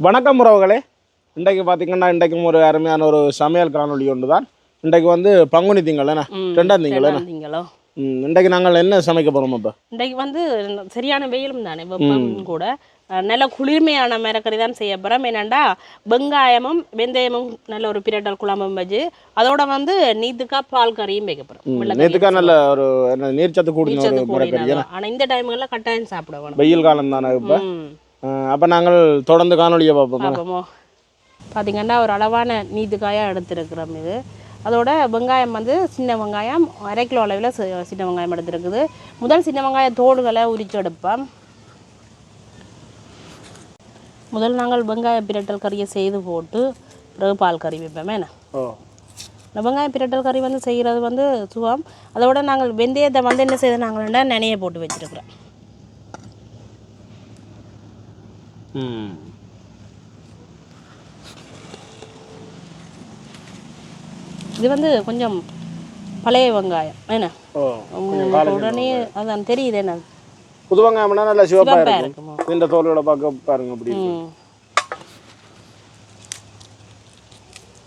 வணக்கம் உறவுகளே. இன்றைக்கு பார்த்தீங்கன்னா இன்றைக்கும் ஒரு அருமையான ஒரு சமையல் காணொளி ஒன்று தான் இன்றைக்கு வந்து பங்குனி திங்கள் என்ன? ரெண்டாம் திங்கள் என்ன? இன்றைக்கு நாங்கள் என்ன சமைக்க போகிறோம் இப்போ இன்றைக்கு வந்து சரியான வெயிலும் தானே வெப்பம் கூட. நல்ல குளிர்மையான மிரக்கறி தான் செய்ய போகிறோம் என்னென்னா வெங்காயமும் வெந்தயமும் நல்ல ஒரு பிரட்டல் குழம்பும் வச்சு அதோட வந்து நீத்துக்கா பால் கறியும் வைக்க போகிறோம் நேற்றுக்கா நல்ல ஒரு நீர்ச்சத்து கூடின ஆனால் இந்த டைமுகளில் கட்டாயம் சாப்பிட வேணும். வெயில் காலம் தானே இப்போ? அப்போ நாங்கள் தொடர்ந்து காணொளியை பார்ப்போம்? பார்த்தீங்கன்னா ஒரு அளவான நீத்துக்காயாக எடுத்துருக்குறோம் இது. அதோட வெங்காயம் வந்து சின்ன வெங்காயம் அரை கிலோ அளவில் சின்ன வெங்காயம் எடுத்துருக்குது. முதல் சின்ன வெங்காய தோடுகளை உரிச்சு எடுப்போம். முதல் நாங்கள் வெங்காய பிரட்டல் கறியை செய்து போட்டு பிறகு பால் கறி வைப்போமே. என்ன? வெங்காய பிரட்டல் கறி வந்து செய்கிறது வந்து சுகம். அதோட நாங்கள் வெந்தயத்தை வந்து என்ன செய்து நாங்கள்டா நனைய போட்டு வச்சுருக்குறோம் ம் இது வந்து கொஞ்சம் பழைய வெங்காயம். என்ன? உடனே அதான் தெரியுது என்ன? புது வெங்காயம்னா நல்லா சிவப்பா இருக்கும். இந்த தோலோட பார்க்க பாருங்க அப்படி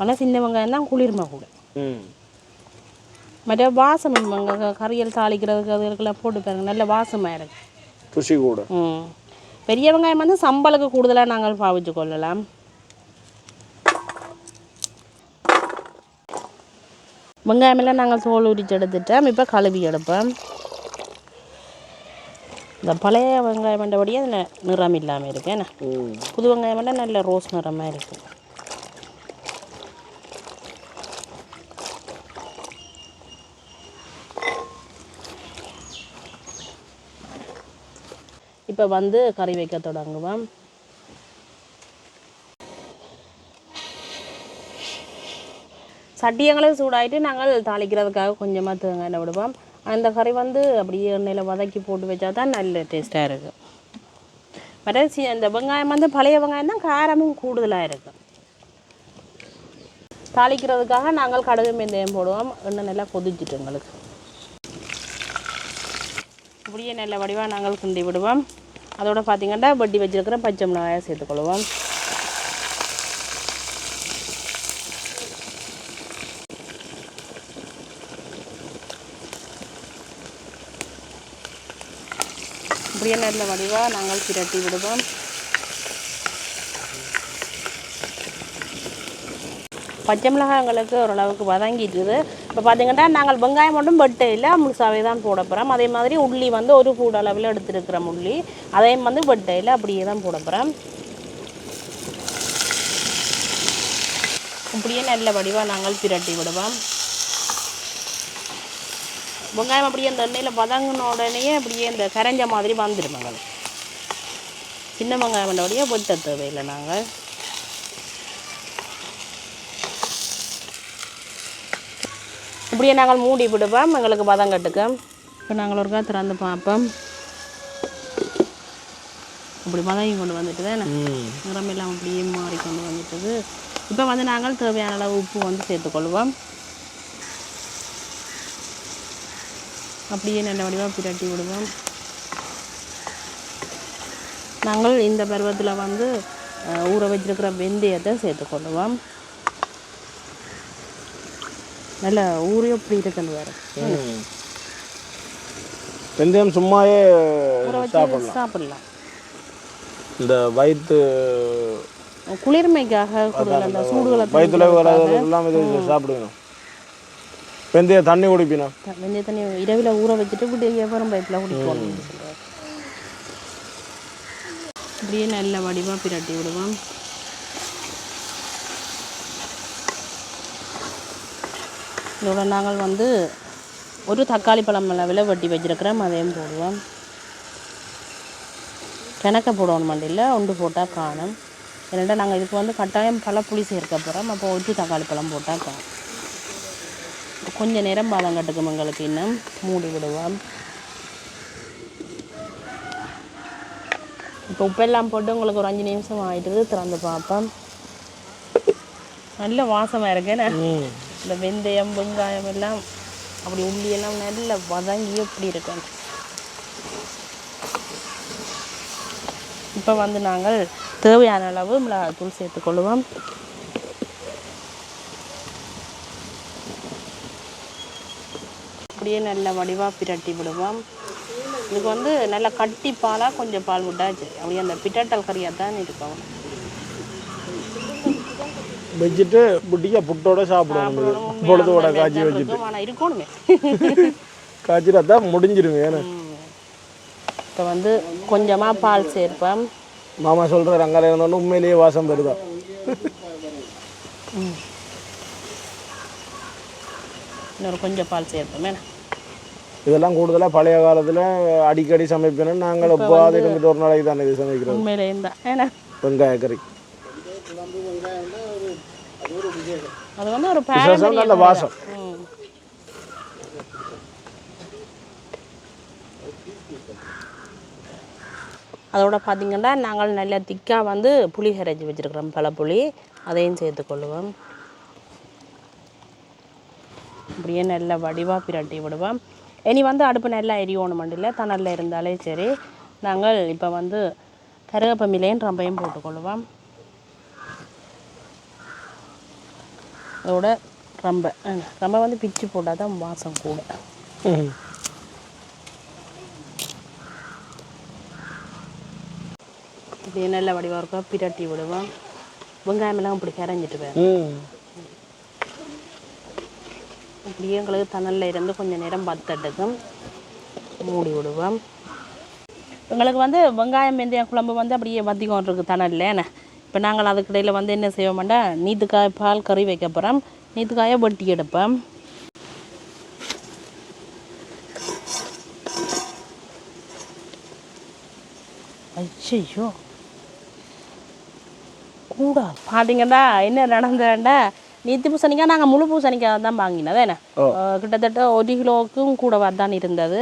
ஆனால் சின்ன வெங்காயம் தான் குளிர்மை கூட. மற்ற வாசம் கறியல் தாளிக்கிறதுக்கு அதுக்கெல்லாம் போட்டு பாருங்க. நல்ல வாசமாக இருக்கு. ருசி கூட. ம். பெரிய வெங்காயம் வந்து சம்பளுக்கு கூடுதலாக நாங்கள் பாவிச்சு கொள்ளலாம். வெங்காயமெல்லாம் நாங்கள் தோல் உரிச்சு எடுத்துட்டோம். இப்போ கழுவி எடுப்போம். இந்த பழைய வெங்காயம் மண்டபடியே அதில் நிறம் இல்லாமல் இருக்கு புது வெங்காயம் நல்ல ரோஸ் நிறமாக இருக்கு. இப்போ வந்து கறி வைக்க தொடங்குவோம். சட்டியங்களும் சூடாகிட்டு நாங்கள் தாளிக்கிறதுக்காக கொஞ்சமாக தேங்காய் எண்ணெய் விடுவோம். அந்த கறி வந்து அப்படியே எண்ணெயில் வதக்கி போட்டு வச்சா தான் நல்ல டேஸ்ட்டாக இருக்கும். மற்ற இந்த அந்த வெங்காயம் வந்து பழைய வெங்காயம் தான் காரமும் கூடுதலாக இருக்கும். தாளிக்கிறதுக்காக நாங்கள் கடுகு வெந்தயம் போடுவோம். எண்ணெய் நல்லா கொதிச்சிட்டு எங்களுக்கு. இப்படியே நல்ல வடிவாக நாங்கள் கிண்டி விடுவோம். அதோட பார்த்தீங்கன்னா வட்டி வச்சிருக்கிற பச்சை மிளகாயை சேர்த்துக்கொள்வோம். இப்படியே நேரில் வடிவாக நாங்கள் பிரட்டி விடுவோம். பச்சை மிளகாய் எங்களுக்கு ஓரளவுக்கு வதங்கிட்டுது இப்போ பார்த்தீங்கன்னா நாங்கள் வெங்காயம் மட்டும் வெட்டையில் முழுசாவே தான் போட போகிறோம் அதே மாதிரி உள்ளி வந்து ஒரு கூட அளவில் எடுத்துருக்கிறோம் உள்ளி அதையும் வந்து வெட்டையில் அப்படியே தான் போட போகிறோம் இப்படியே நல்ல வடிவாக நாங்கள் பிரட்டி விடுவோம். வெங்காயம் அப்படியே அந்த எண்ணெயில் பதங்கின உடனே அப்படியே இந்த கரைஞ்ச மாதிரி வந்துடும் எங்களுக்கு சின்ன வெங்காயம் வழியாக வெட்ட தேவையில்லை நாங்கள். இப்படியே நாங்கள் மூடி விடுவோம். எங்களுக்கு பதம் கட்டுக்க. இப்போ நாங்கள் ஒருக்கா திறந்து பார்ப்போம். இப்படி வதங்கி கொண்டு வந்துட்டு தான் நிறம் எல்லாம் அப்படியே மாறி கொண்டு வந்துட்டது. இப்போ வந்து நாங்கள் தேவையான அளவு உப்பு வந்து சேர்த்துக்கொள்வோம் அப்படியே நல்ல வடிவாக பிரட்டி விடுவோம். நாங்கள் இந்த பருவத்தில் வந்து அஹ், ஊற வச்சிருக்கிற வெந்தயத்தை சேர்த்துக்கொள்வோம் நல்ல எப்படி இருக்குன்னு வேறு. வெந்தயம் வச்சு சாப்பிடலாம். சாப்பிடலாம். இந்த வயிற்று குளிர்மைக்காக அந்த சூடுகளை வயிற்றுல வராதெல்லாம் இது சாப்பிடுவேன் வெந்தய தண்ணி குடிப்பினா. வெந்தய தண்ணி இரவில் ஊற வச்சுட்டு இப்படி எவரும் பைப்பில் குடிப்போம் இப்படியே நல்ல வடிவாக பிரட்டி விடுவோம். இதோட நாங்கள் வந்து ஒரு தக்காளி பழம் அளவில் வெட்டி வச்சிருக்கிறோம் அதையும் போடுவோம். கிணக்க போடணும் மண்டியில் ஒன்று போட்டால் காணும். ஏன்னா நாங்கள் இதுக்கு வந்து கட்டாயம் பழப்புளி சேர்க்க போகிறோம் அப்போ ஒட்டு தக்காளி பழம் போட்டால் காணும். கொஞ்சம் நேரம் பாதம் கட்டுக்கும் எங்களுக்கு இன்னும் மூடி விடுவோம். இப்போ உப்பெல்லாம் போட்டு உங்களுக்கு ஒரு அஞ்சு நிமிஷம் ஆகிட்டு திறந்து பார்ப்போம். நல்ல வாசமாக இருக்கேன்னு இந்த வெந்தயம் வெங்காயம் எல்லாம் அப்படி உள்ளி எல்லாம் நல்ல வதங்கி எப்படி இருக்கும்? இப்போ வந்து நாங்கள் தேவையான அளவு மிளகாய்த்தூள் சேர்த்துக்கொள்வோம் அப்படியே நல்ல வடிவாக பிரட்டி விடுவோம். இதுக்கு வந்து நல்லா கட்டி பாலாக கொஞ்சம் பால் விட்டாச்சு. அப்படியே அந்த பிட்டட்டல் கறியாக தான் இருக்கும் வச்சுட்டு புட்டியா புட்டோட சாப்பிடுவோம் பொழுதோட காய்ச்சி வச்சுட்டு இருக்கணுமே காய்ச்சிட்டு அதான் முடிஞ்சிருங்க ஏன்னா இப்போ வந்து கொஞ்சமாக பால் சேர்ப்போம் மாமா சொல்கிறார் அங்கே இருந்தோன்னு உண்மையிலேயே வாசம் வருதா இன்னொரு கொஞ்சம் பால் சேர்ப்போம் இதெல்லாம் கூடுதலாக பழைய காலத்தில் அடிக்கடி சமைப்பேன் நாங்கள் எப்போது இருந்துட்டு ஒரு நாளைக்கு தானே இது சமைக்கிறோம் உண்மையிலே தான் ஏன்னா வெங்காய கறி அது வந்து ஒரு விசேஷம் நல்ல வாசம். அதோட பார்த்தீங்கன்னா நாங்கள் நல்ல திக்காக வந்து புளி கரைச்சி வச்சுருக்கிறோம் பழப்புளி அதையும் சேர்த்துக்கொள்ளுவோம் அப்படியே நல்ல வடிவாக பிரட்டி விடுவோம். இனி வந்து அடுப்பு நல்லா எரியணும் மண்டியில் தணலில் இருந்தாலே சரி. நாங்கள் இப்போ வந்து கருவேப்பமிலையும் ரம்பையும் போட்டுக்கொள்ளுவோம் அதோட ரம்பை. ரம்பை வந்து பிச்சு போட்டால் தான் வாசம் கூட. இப்படியே நல்ல வடிவாக இருக்கா பிரட்டி விடுவோம். வெங்காயமெல்லாம் இப்படி கரைஞ்சிட்டு வேறு ம். அப்படியே எங்களுக்கு தணலில் இருந்து கொஞ்சம் நேரம் பத்தட்டுக்கும் மூடி விடுவோம். எங்களுக்கு வந்து வெங்காயம் வெந்தயம் குழம்பு வந்து அப்படியே வத்திக்கும் இருக்கு தணலில் என்ன? இப்போ நாங்கள் அதுக்கிடையில் வந்து என்ன செய்வோம்டா நீத்துக்காய் பால் கறி வைக்க போகிறோம் நீத்துக்காயை வெட்டி எடுப்போம். ஐயோ கூட பார்த்தீங்கன்னா என்ன நடந்தேன்டா நீத்தி பூசணிக்காய் நாங்கள் முழு பூசணிக்காய் தான் வாங்கினது என்ன? கிட்டத்தட்ட ஒரு கிலோவுக்கும் கூட தான் இருந்தது.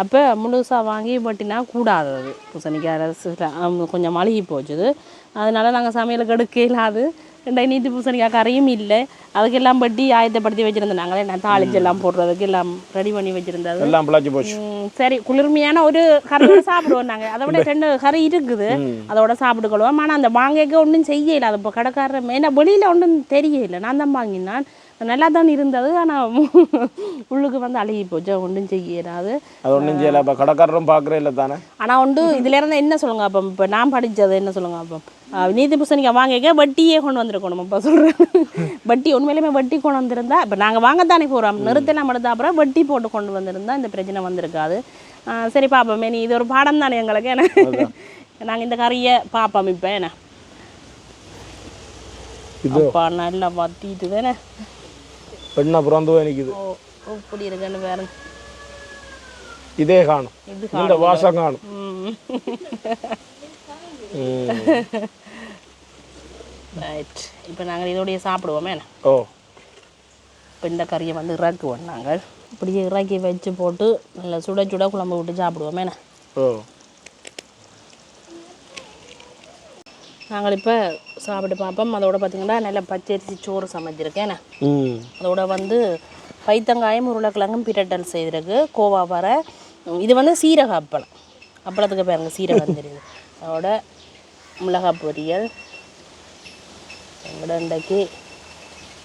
அப்போ முழுசாக வாங்கி பட்டினா கூடாதது பூசணிக்காய் ரசத்தில். ஆம், கொஞ்சம் மழுகி போச்சுது. அதனால நாங்கள் சமையலுக்கு எடுக்க இல்லாது ரெண்டை நீத்தி பூசணிக்காய் கறியும் இல்லை. அதுக்கெல்லாம் பட்டி ஆயத்தப்படுத்தி வச்சுருந்தோம் நாங்களே நான் தாளிச்சு எல்லாம் போடுறதுக்கு எல்லாம் ரெடி பண்ணி வச்சுருந்தது. எல்லாம் பிளாச்சி போச்சு. சரி குளிர்மையான ஒரு கறியோட சாப்பிடுவோம் நாங்கள் அதை விட ரெண்டு கறி இருக்குது. அதோட சாப்பிட்டுக்கொள்வோம். ஆனால் அந்த வாங்கிக்க ஒன்றும் செய்யல அது இப்போ கடைக்காரர் ஏன்னா வெளியில் ஒன்றும் தெரியல நான் தான் வாங்கினான். நல்லா தான் இருந்தது ஆனால் உள்ளுக்கு வந்து அழுகி போச்சு. ஒன்றும் செய்யலாது அது ஒன்றும் செய்யலை. இப்போ கடைக்காரரும் பார்க்குறே இல்லை தானே? ஆனால் வந்து இதுல இருந்து என்ன சொல்லுங்க அப்போ? இப்போ நான் படித்தது என்ன சொல்லுங்க அப்போ? நீதி புசணிக்காய் வாங்கிக்க வட்டியே கொண்டு வந்திருக்கணும் இப்போ சொல்கிறேன் வட்டி உண்மையிலுமே வட்டி கொண்டு வந்திருந்தா இப்போ நாங்கள் வாங்கத்தானே போகிறோம் நிறுத்தலாம் எடுத்த அப்புறம் வட்டி போட்டு கொண்டு வந்திருந்தா இந்த பிரச்சனை வந்திருக்காது. சரி பாப்போம். நீ இது ஒரு பாடம் தானே எங்களுக்கு. என்ன? நாங்கள் இந்த கறியை பார்ப்போம் இப்போ என்ன? இது. அப்பா நல்லா வத்திட்டு தானே? பெண்ணை பிறந்து போய் நிற்குது ஓ இப்படி இருக்குன்னு வேற இதே காணும் இது இந்த வாசம் காணும் ம் ம். ரைட் இப்போ நாங்கள் இதோடய சாப்பிடுவோமே என்ன ஓ இப்போ இந்த கறியை வந்து இறக்குவோம் நாங்கள் இப்படியே இறக்கி வச்சு போட்டு நல்லா சுட சுட குழம்பு விட்டு சாப்பிடுவோமே என்ன ஓ நாங்கள் இப்போ சாப்பிட்டு பார்ப்போம் அதோட பார்த்தீங்கன்னா நல்ல பச்சரிசி சோறு சமைச்சிருக்கேன் அதோட வந்து பைத்தங்காயம் உருளைக்கிழங்கும் பிரட்டல் செய்திருக்கு. கோவா வர. இது வந்து சீரக அப்பளம். அப்பளத்துக்கு பாருங்க சீரகம் தெரியுது. அதோட மிளகாய் பொரியல். எங்கட இன்றைக்கு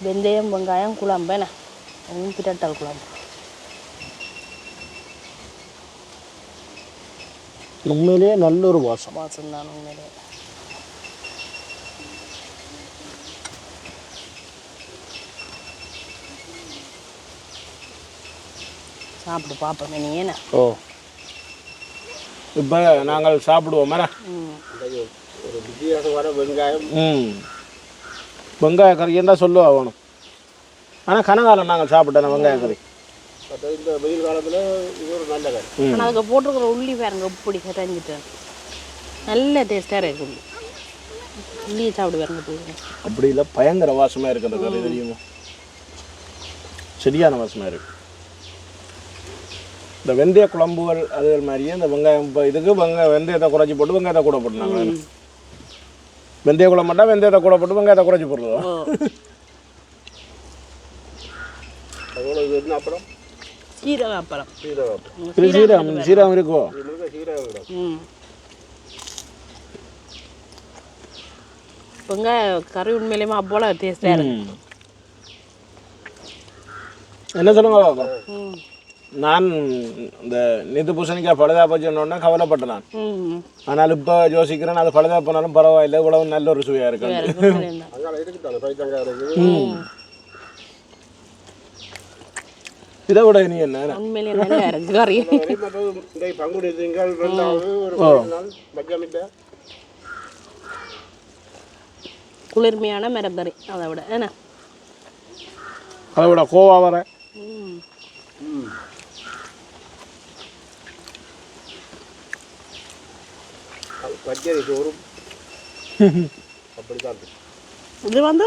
வெந்தயம் வெங்காயம் குழம்பு என்ன? பிரட்டல் குழம்பு. உண்மையிலேயே நல்ல ஒரு வாசம். வாசம் தான் உண்மையிலே சாப்பிட்டு பார்ப்போமே நீ என்ன? ஓ. இப்போ நாங்கள் சாப்பிடுவோம் என்ன ம். ஒரு வர வெங்காயம் ம் வெங்காய கறி தான் சொல்லுவா வேணும் ஆனால் கனகாலம் நாங்கள் சாப்பிட்டோம் வெங்காய கறி. இந்த வெயில் காலத்தில் இது ஒரு நல்ல கறி ஆனால் அதுக்கு போட்டிருக்கிற உள்ளி பாருங்க இப்படி கரைஞ்சிட்டு நல்ல டேஸ்ட்டாக இருக்கு உள்ளி சாப்பிடு பாருங்க போதுங்க அப்படி இல்லை பயங்கர வாசமாக இருக்கு அந்த கறி தெரியுமா? சரியான வாசமாக இருக்கு. இந்த வெந்தய குழம்புகள் அது மாதிரியே இந்த வெங்காயம் இப்போ இதுக்கு வெங்காய வெந்தயத்தை குறைச்சி போட்டு வெங்காயத்தை கூட போட்டுனாங்க வெந்தய குழம்பு மட்டும் வெந்தயத்தை கூட போட்டு வெங்காயத்தை குறைச்சி என்ன அப்புறம் சீரக அப்பளம்? சீரகம் இது சீரகம் சீரகம். இருக்கோ? இது முழுக்க சீரகம் விடும் ம். வெங்காய கறி உண்மையிலேயுமே அவ்வளோ டேஸ்டாக இருக்கு. என்ன சொல்லுங்க நான் இந்த நித்து பூசணிக்காய் பழுதா போச்சுன்னொன்னே கவலைப்பட்டேன் ஆனால் இப்போ யோசிக்கிறேன் அது பழுதா போனாலும் பரவாயில்லை இவ்வளவு நல்ல ஒரு சுவையாக இருக்கு. இதை விட இனி என்ன? குளிர்மையான மரக்கறி அதை விட என்ன? அதை விட கோவா வர. ம் பச்சரி சோறும் அப்படித்தான் இருக்கு. இது வந்து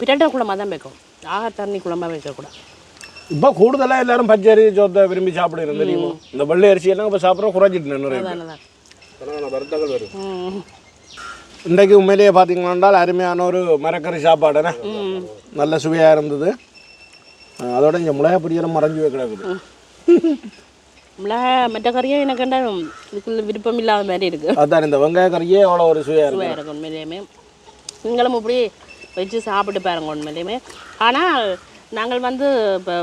பிரட்டை குழம்பா தான் வைக்கும். ஆக தண்ணி குழம்பா வைக்கக்கூடாது. இப்போ கூடுதலாக எல்லாரும் பச்சரி சோத்தை விரும்பி சாப்பிடுறது தெரியுமா? இந்த வெள்ளை அரிசி எல்லாம் இப்போ சாப்பிட்ற குறைஞ்சிட்டு நிறைய வருத்தங்கள் வரும். இன்றைக்கு உண்மையிலேயே பார்த்தீங்கன்னா அருமையான ஒரு மரக்கறி சாப்பாடுண்ணே ம். நல்ல சுவையாக இருந்தது. அதோட இங்கே மிளகா பிடிக்கலாம் மறைஞ்சு கிடக்குது. மிளகா மற்ற கறியும் எனக்கு இதுக்குள்ள விருப்பம் இல்லாத மாதிரி இருக்கு அதான் இந்த வெங்காய கறியே அவ்வளோ ஒரு சுவையாக இருக்கு சுவையாக இருக்கும் உண்மையிலேயுமே நீங்களும் இப்படி வச்சு சாப்பிட்டு பாருங்க உண்மையிலேயுமே ஆனால் நாங்கள் வந்து இப்போ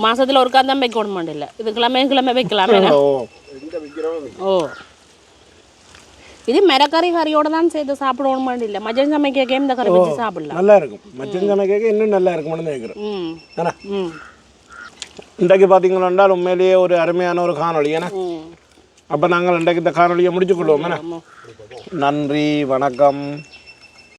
மாசத்துல ஒருக்கா தான் வைக்கணும் மாட்டில்ல இது கிழமை கிழமை வைக்கலாமே ஓ இது மிரக்கறி கறியோட தான் சேர்த்து சாப்பிடணும் மாட்டில்ல மதியம் சமைக்க இந்த கறி வச்சு சாப்பிடலாம் நல்லா இருக்கும் மச்சன் சமைக்க இன்னும் நல்லா கேட்குறேன் ம் ம் இன்றைக்கு பார்த்தீங்கன்னா உண்மையிலேயே ஒரு அருமையான ஒரு காணொளி. ஏன்னா அப்போ நாங்கள் இன்றைக்கு இந்த காணொலியை முடிச்சுக்கொள்வோம் நன்றி வணக்கம்.